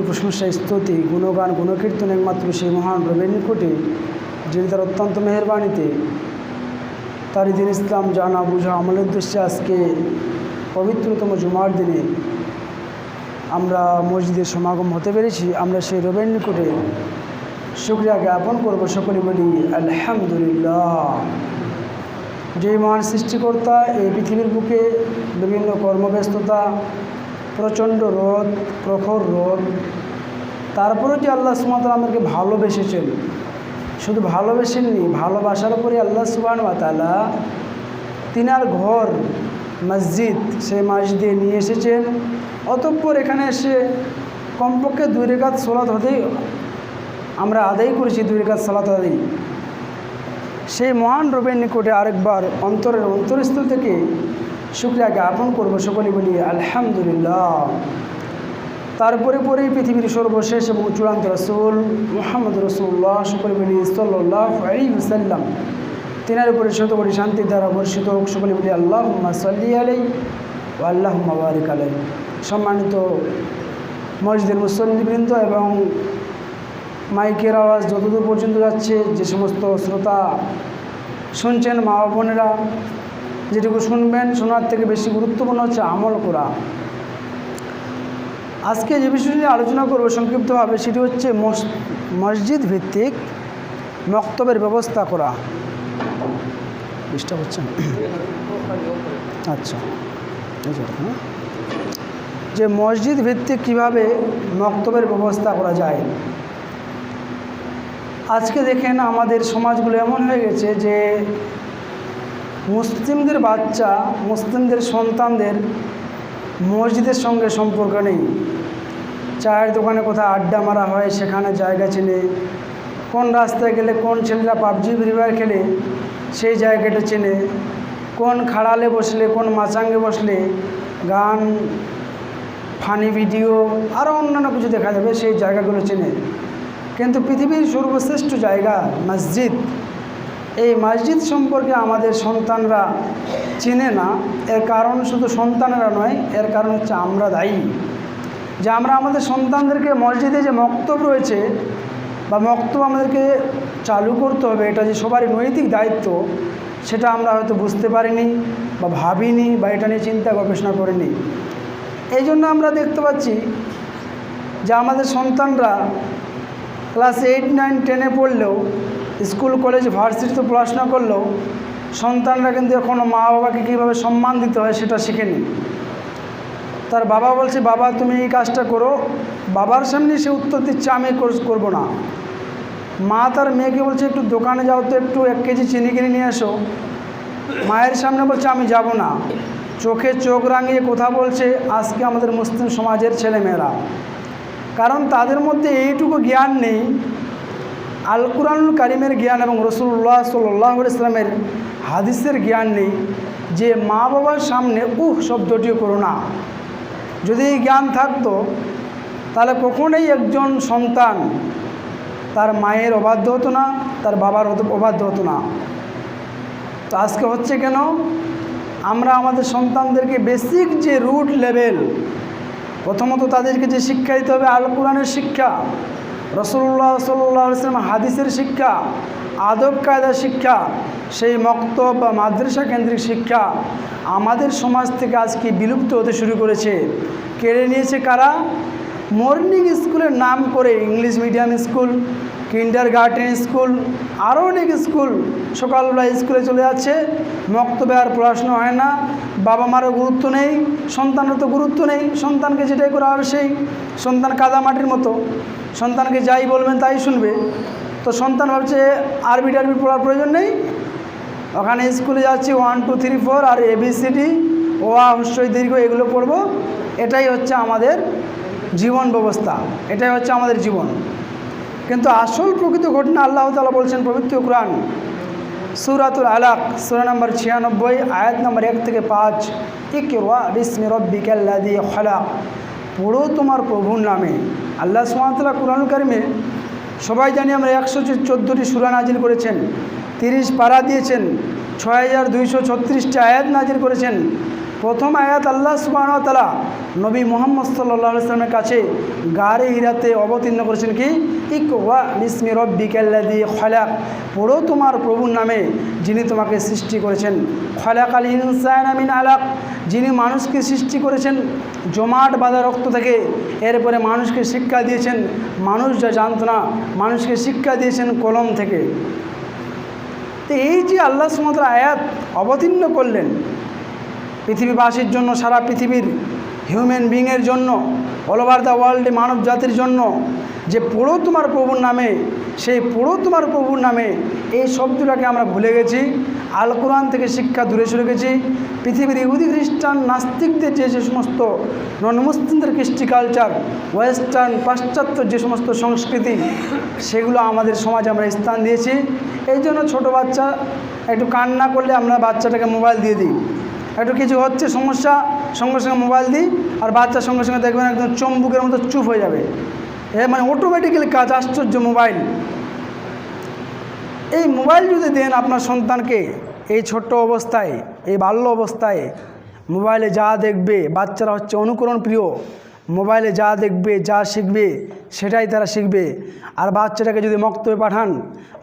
প্রশংসা, স্তুতি, গুণগান, গুণকীর্তন একমাত্র সেই মহান রবের নিকটে, যিনি তার অত্যন্ত মেহরবানিতে তার দিন ইসলাম, জানা, বুঝা, আমলের উদ্দেশ্যে আজকে পবিত্রতম জুমার দিনে আমরা মসজিদের সমাগম হতে পেরেছি। আমরা সেই রবের নিকটে শুক্রিয়া জ্ঞাপন করব সকলে বলি আলহামদুলিল্লাহ। যে মহান সৃষ্টিকর্তা এই পৃথিবীর বুকে বিভিন্ন কর্মব্যস্ততা প্রচণ্ড রোদ, প্রখর রোদ। তারপরে যে আল্লাহ সুমাত আমাদেরকে ভালোবেসেছেন। শুধু ভালোবেসেননি, ভালোবাসার উপরে আল্লাহ সুবান তালা তিনার ঘর, মসজিদ সে সেই মসজিদে নিয়ে এসেছেন। অতঃপর এখানে এসে কমপক্ষে দুই রেখাত সোলাত হতেই আমরা আদায় করেছি, দুই রেখাত সালাত আদায়। সেই মহান রবের নিকটে আরেকবার অন্তরের অন্তরস্থল থেকে শুক্রিয়া জ্ঞাপন করব সকলে বলি, আলহামদুলিল্লাহ। তারপরে পরেই পৃথিবীর সর্বশেষ এবং চূড়ান্ত রসুল মোহাম্মদ রসুল্লাহ সকলে বলি সাল্লাহ আলী সাল্লাম তিনার উপরে শত কোটি শান্তির দ্বারা বর্ষিত হোক সকলে বলি আল্লাহ সাল্লি আলাই ও আল্লাহ মাবারিক আলাই সম্মানিত মসজিদের মুসল্লিবৃন্দ এবং মাইকের আওয়াজ যতদূর পর্যন্ত যাচ্ছে, যে সমস্ত শ্রোতা শুনছেন মা বোনেরা যেটুকু শুনবেন, শোনার থেকে বেশি গুরুত্বপূর্ণ হচ্ছে আমল করা। আজকে যে বিষয় নিয়ে আলোচনা করব সংক্ষিপ্তভাবে, সেটি হচ্ছে মস- মসজিদ ভিত্তিক মক্তবের ব্যবস্থা করা। ডিস্টার্ব হচ্ছে আচ্ছা যে হ্যাঁ? যে মসজিদ ভিত্তিক কীভাবে মক্তবের ব্যবস্থা করা যায়। আজকে দেখেন আমাদের সমাজগুলো এমন হয়ে গেছে যে মুসলিমদের বাচ্চা, মুসলিমদের সন্তানদের মসজিদের সঙ্গে সম্পর্ক নেই। চায়ের দোকানে কোথাও আড্ডা মারা হয়, সেখানে জায়গা চেনে। কোন রাস্তায় গেলে কোন ছেলেরা পাবজি, ফ্রি ফায়ার খেলে, সেই জায়গাটা চেনে। কোন খাড়ালে বসলে, কোন মাচাঙ্গে বসলে, গান, ফানি ভিডিও আরও অন্যান্য কিছু দেখা যাবে, সেই জায়গাগুলো চেনে। কিন্তু পৃথিবীর সর্বশ্রেষ্ঠ জায়গা, মসজিদ এই মসজিদ সম্পর্কে আমাদের সন্তানরা চেনে না। এর কারণ শুধু সন্তানেরা নয়, এর কারণ হচ্ছে আমরা দায়ী। যে আমরা আমাদের সন্তানদেরকে মসজিদে যে মক্তব রয়েছে বা মক্তব আমাদেরকে চালু করতে হবে, এটা যে সবারই নৈতিক দায়িত্ব, সেটা আমরা হয়তো বুঝতে পারিনি বা ভাবিনি বা এটা নিয়ে চিন্তা গবেষণা করিনি। এই জন্য আমরা দেখতে পাচ্ছি যে আমাদের সন্তানরা ক্লাস এইট, নাইন, টেনে পড়লেও স্কুল, কলেজ, ভার্সিটিতে পড়াশোনা করলেও সন্তানরা কিন্তু এখনও মা বাবাকে কীভাবে সম্মান দিতে হয় সেটা শিখেনি তার বাবা বলছে, বাবা, তুমি এই কাজটা করো। বাবার সামনে সে উত্তর দিচ্ছে, আমি করব না। মা তার মেয়েকে বলছে, একটু দোকানে যাও তো, একটু এক কেজি চিনি কিনে নিয়ে এসো। মায়ের সামনে বলছে, আমি যাব না। চোখে চোখ রাঙিয়ে কথা বলছে, আজকে আমাদের মুসলিম সমাজের ছেলেমেয়েরা। কারণ তাদের মধ্যে এইটুকু জ্ঞান নেই আল কুরআনুল কারিমের জ্ঞান এবং রসুল্লাহ সাল্লাহ ইসলামের হাদিসের জ্ঞান নেই যে মা বাবার সামনে, উহ, শব্দটিও করো না। যদি এই জ্ঞান থাকতো, তাহলে কখনোই একজন সন্তান তার মায়ের অবাধ্য হতো না, তার বাবার অবাধ্য হতো না। তো আজকে হচ্ছে কেন? আমরা আমাদের সন্তানদেরকে বেসিক যে রুট লেভেল প্রথমত তাদেরকে যে শিক্ষা দিতে হবে আল কোরআনের শিক্ষা। রসুল্লাহ সাল্লাহ ইসলাম হাদিসের শিক্ষা, আদব কায়দা শিক্ষা, সেই মক্ত বা মাদ্রাসা কেন্দ্রিক শিক্ষা আমাদের সমাজ থেকে আজকে বিলুপ্ত হতে শুরু করেছে। কেড়ে নিয়েছে কারা? মর্নিং স্কুলের নাম করে English medium school kindergarten school আরও অনেক স্কুল সকালবেলা স্কুলে চলে যাচ্ছে। মক্তবে আর পড়াশোনা হয় না। বাবা মারও গুরুত্ব নেই সন্তানের তো গুরুত্ব নেই। সন্তানকে যেটাই করা হবে সেই, সন্তান কাদামাটির মতো। সন্তানকে যাই বলবেন তাই শুনবে। তো সন্তান ভাবছে, আরবি টারবি পড়ার প্রয়োজন নেই। ওখানে স্কুলে যাচ্ছি ওয়ান টু থ্রি ফোর আর এবিসিডি ও, আ হস্যই দীর্ঘ এগুলো পড়ব। এটাই হচ্ছে আমাদের জীবন ব্যবস্থা। এটাই হচ্ছে আমাদের জীবন। কিন্তু আসল প্রকৃত ঘটনা আল্লাহ তালা বলছেন পবিত্র কোরআন, সুরাতুল আলাক, সুরা নম্বর ছিয়ানব্বই, আয়াত নম্বর এক থেকে পাঁচ। ইকরা রব্বিকাল্লাদি খলাক। পড়ো তোমার প্রভুর নামে। আল্লাহ সুমাতলা কোরআন কারিমে সবাই জানি আমরা একশো চোদ্দোটি সুরা নাজিল করেছেন, তিরিশ পারা দিয়েছেন, ছয় হাজার দুইশো ছত্রিশটি আয়াত নাজিল করেছেন। প্রথম আয়াত আল্লাহ সুবাহতালা নবী মোহাম্মদ সাল্লাহ ইসলামের কাছে গাড়ি হিরাতে অবতীর্ণ করেছেন কি? ইক ওয়া বিসমি রব্বিকাল্লাদি খলাক। পড়ো তোমার প্রভুর নামে, যিনি তোমাকে সৃষ্টি করেছেন। খলাক আল ইনসান আমিন আলাক। যিনি মানুষকে সৃষ্টি করেছেন জমাট বাঁধা রক্ত থেকে। এরপরে মানুষকে শিক্ষা দিয়েছেন মানুষ যা জানত না, মানুষকে শিক্ষা দিয়েছেন কলম থেকে। তো এই যে আল্লাহ সুমদ্র আয়াত অবতীর্ণ করলেন পৃথিবীবাসীর জন্য, সারা পৃথিবীর হিউম্যান বিংয়ের জন্য অল ওভার দ্য ওয়ার্ল্ডে মানব জাতির জন্য, যে পড়ো তোমার প্রভুর নামে, সেই পড়ো তোমার প্রভুর নামে এই শব্দটাকে আমরা ভুলে গেছি, আল কোরআন থেকে শিক্ষা দূরে সরে গেছি, পৃথিবীর ইহুদি, খ্রিস্টান, নাস্তিকদের যে যে সমস্ত নন মুসলিমদের কৃষ্টি কালচার ওয়েস্টার্ন পাশ্চাত্য যে সমস্ত সংস্কৃতি, সেগুলো আমাদের সমাজে আমরা স্থান দিয়েছি। এই জন্য ছোটো বাচ্চা, একটু কান্না করলে আমরা বাচ্চাটাকে মোবাইল দিয়ে দিই। একটু কিছু হচ্ছে, সমস্যা, সঙ্গে সঙ্গে মোবাইল দিই, আর বাচ্চার সঙ্গে সঙ্গে দেখবেন একদম চম্বুকের মতো চুপ হয়ে যাবে। এ মানে অটোমেটিক্যালি কাজ আশ্চর্য মোবাইল এই মোবাইল যদি দেন আপনার সন্তানকে, এই ছোট্ট অবস্থায়, এই বাল্য অবস্থায় মোবাইলে যা দেখবে, বাচ্চারা হচ্ছে অনুকরণ প্রিয় মোবাইলে যা দেখবে, যা শিখবে, সেটাই তারা শিখবে। আর বাচ্চাটাকে যদি মক্তবে পাঠান,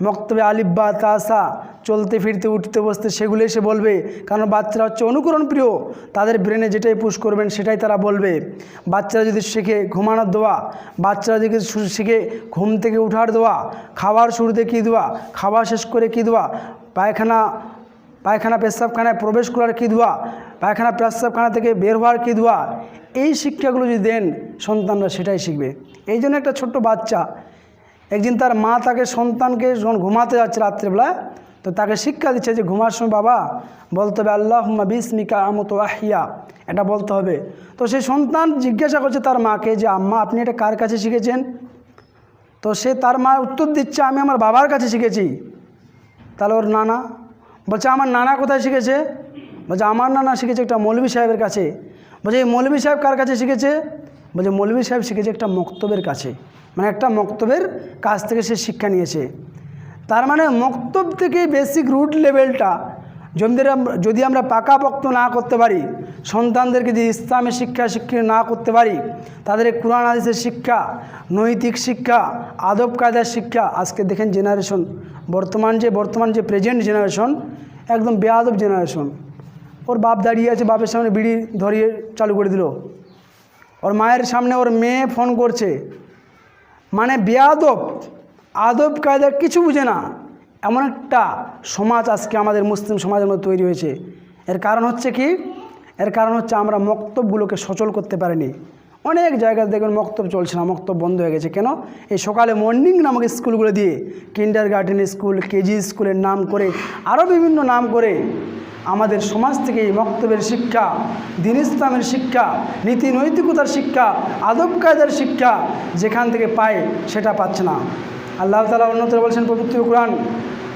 মক্তবে আলিব্বা তাসা, চলতে, ফিরতে, উঠতে, বসতে, সেগুলো এসে বলবে। কারণ বাচ্চারা হচ্ছে অনুকরণ প্রিয়। তাদের ব্রেনে যেটাই পুশ করবেন, সেটাই তারা বলবে। বাচ্চারা যদি শিখে ঘুমানোর দোয়া, বাচ্চারা যদি শিখে ঘুম থেকে উঠার দোয়া খাবার শুরুতে কী দেওয়া খাওয়া শেষ করে কী দেওয়া পায়খানা পায়খানা পেশাবখানায় প্রবেশ করার কী দেওয়া পায়খানা পেশাবখানা থেকে বের হওয়ার কী দেওয়া এই শিক্ষাগুলো যদি দেন, সন্তানরা সেটাই শিখবে। এই জন্য একটা ছোট্ট বাচ্চা, একদিন তার মা তাকে সন্তানকে যখন ঘুমাতে যাচ্ছে রাত্রেবেলা, তো তাকে শিক্ষা দিচ্ছে যে, ঘুমার সময় বাবা, বলতে হবে আল্লাহ বিসমিকা আমতো আহিয়া। এটা বলতে হবে। তো সেই সন্তান জিজ্ঞাসা করছে তার মাকে যে, আম্মা, আপনি এটা কার কাছে শিখেছেন? তো সে তার মা উত্তর দিচ্ছে, আমি আমার বাবার কাছে শিখেছি। তাহলে ওর নানা বলছে, আমার নানা কোথায় শিখেছে? বলছে, আমার নানা শিখেছে একটা মৌলভী সাহেবের কাছে। বলছে, এই মৌলভী সাহেব কার কাছে শিখেছে? বলছে, মৌলভী সাহেব শিখেছে একটা মক্তবের কাছে। মানে একটা মক্তবের কাছ থেকে সে শিক্ষা নিয়েছে। তার মানে মক্তব থেকে বেসিক রুট লেভেলটা আমরা, যদি আমরা পাকাপোক্ত না করতে পারি, সন্তানদেরকে যদি ইসলামের শিক্ষা শিক্ষা না করতে পারি, তাদের কোরআন আদিসের শিক্ষা, নৈতিক শিক্ষা, আদব কায়দার শিক্ষা, আজকে দেখেন জেনারেশন বর্তমান যে বর্তমান যে প্রেজেন্ট জেনারেশন একদম বেয়াদব জেনারেশন ওর বাপ দাঁড়িয়ে আছে, বাপের সামনে বিড়ি ধরিয়ে চালু করে দিল। ওর মায়ের সামনে ওর মেয়ে ফোন করছে। মানে বেয়াদব আদব কায়দা কিছু বুঝে না। এমন একটা সমাজ আজকে আমাদের মুসলিম সমাজের মধ্যে তৈরি হয়েছে। এর কারণ হচ্ছে কি? এর কারণ হচ্ছে আমরা মক্তবগুলোকে সচল করতে পারিনি। অনেক জায়গায় দেখবেন মক্তব চলছে না, মক্তব বন্ধ হয়ে গেছে। কেন? এই সকালে মর্নিং নামক স্কুলগুলো দিয়ে কিন্ডার গার্ডেন স্কুল কেজি স্কুলের নাম করে আরও বিভিন্ন নাম করে আমাদের সমাজ থেকে এই বক্তব্যের শিক্ষা, দিন ইসলামের শিক্ষা, নীতি নৈতিকতার শিক্ষা, আদব কায়দার শিক্ষা যেখান থেকে পায় সেটা পাচ্ছে না। আল্লাহ তালা অন্যতর বলছেন পবিত্র কোরআন,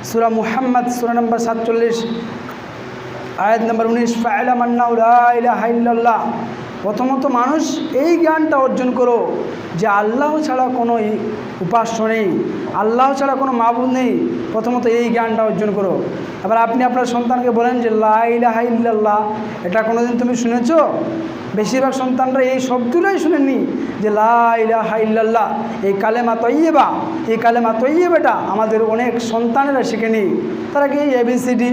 সুরা মুহাম্মদ, সুরা নম্বর সাতচল্লিশ, আয়াত নম্বর উনিশ ফাইলামান্নাউল্লাহ প্রথমত মানুষ এই জ্ঞানটা অর্জন করো যে আল্লাহ ছাড়া কোনো উপাস্য নেই, আল্লাহ ছাড়া কোনো মাবুদ নেই। প্রথমত এই জ্ঞানটা অর্জন করো। এবার আপনি আপনার সন্তানকে বলেন যে লাইলাহা ইল্লাল্লাহ এটা কোনোদিন তুমি শুনেছ? বেশিরভাগ সন্তানরা এই শব্দটাই শুনেননি যে লাইলাহা ইল্লাল্লাহ এই কালেমা তৈয়েবা এই কালেমা তৈয়েবাটা আমাদের অনেক সন্তানেরা শিখেনি তারা কি A B C D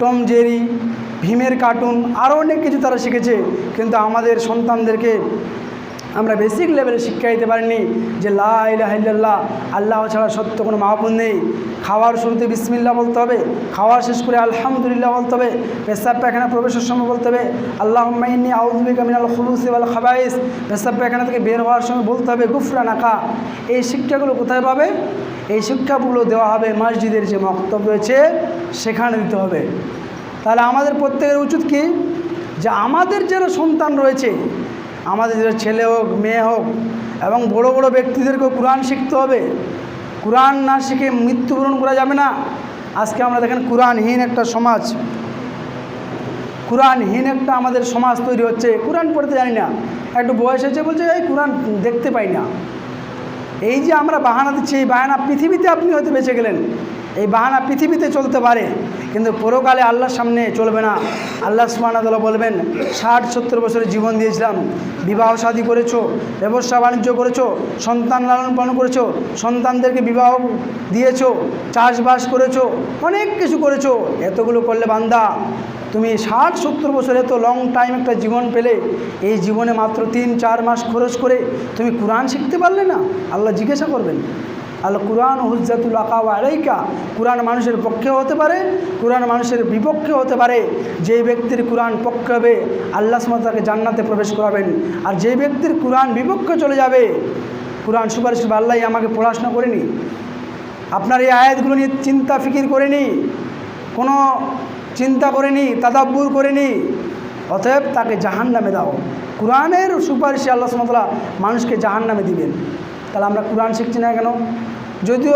Tom Jerry ভীমের কার্টুন আরও অনেক কিছু তারা শিখেছে, কিন্তু আমাদের সন্তানদেরকে আমরা বেসিক লেভেলে শিক্ষা দিতে পারিনি যে লাইল্লাহ আল্লাহ ছাড়া সত্য কোনো মাহবুদ নেই। খাওয়ার শুরুতে বিসমিল্লা বলতে হবে খাওয়া শেষ করে আলহামদুলিল্লাহ বলতে হবে পেশাব পায়খানা প্রবেশের সময় বলতে হবে আল্লাহ মাইনি আউজবিকা মিনাল খুলুসি ওয়াল খাবাইস পেশাব পায়খানা থেকে বের হওয়ার সময় বলতে হবে, গুফরা নাকা। এই শিক্ষাগুলো কোথায় পাবে? এই শিক্ষাগুলো দেওয়া হবে মসজিদের যে মক্তব্য রয়েছে, সেখানে দিতে হবে। তাহলে আমাদের প্রত্যেকের উচিত কি? যে আমাদের যারা সন্তান রয়েছে, আমাদের যারা ছেলে হোক, মেয়ে হোক, এবং বড় বড় ব্যক্তিদেরকেও কোরআন শিখতে হবে। কোরআন না শিখে মৃত্যুবরণ করা যাবে না। আজকে আমরা দেখেন কোরআনহীন একটা সমাজ। কোরআনহীন একটা আমাদের সমাজ তৈরি হচ্ছে। কোরআন পড়তে জানি না। একটু বয়স হয়েছে বলছে, এই কোরআন দেখতে পাই না। এই যে আমরা বাহানা দিচ্ছি, এই বাহানা পৃথিবীতে আপনি হয়তো বেঁচে গেলেন। এই বাহানা পৃথিবীতে চলতে পারে, কিন্তু পরকালে আল্লাহর সামনে চলবে না। আল্লাহ সুবহানাহু বলবেন, ষাট সত্তর বছরের জীবন দিয়েছিলাম। বিবাহ শাদী করেছ, ব্যবসা বাণিজ্য করেছ, সন্তান লালন পালন করেছ, সন্তানদেরকে বিবাহ দিয়েছ, চাষবাস করেছ, অনেক কিছু করেছ। এতগুলো করলে বান্দা তুমি ষাট, সত্তর বছর এত লং টাইম একটা জীবন পেলে, এই জীবনে মাত্র তিন, চার মাস খরচ করে তুমি কোরআন শিখতে পারলে না? আল্লাহ জিজ্ঞাসা করবেন। আল্লাহ কোরআন হুজ্জাতুল আকাও আলাইকা। কোরআন মানুষের পক্ষে হতে পারে, কোরআন মানুষের বিপক্ষে হতে পারে। যে ব্যক্তির কোরআন পক্ষে হবে, আল্লাহ সুমত তাকে জান্নাতে প্রবেশ করাবেন। আর যে ব্যক্তির কোরআন বিপক্ষে চলে যাবে, কোরআন সুপারিশ আল্লাহ আমাকে পড়াশোনা করেনি। আপনার এই আয়াতগুলো নিয়ে চিন্তা ফিকির করেনি। কোনো চিন্তা করেনি, তাদাব্বুর করেনি। অতএব তাকে জাহান নামে দাও। কোরআনের সুপারিশে আল্লাহ সুমতলা মানুষকে জাহান নামে দিবেন। তাহলে আমরা কোরআন শিখছি না কেন? যদিও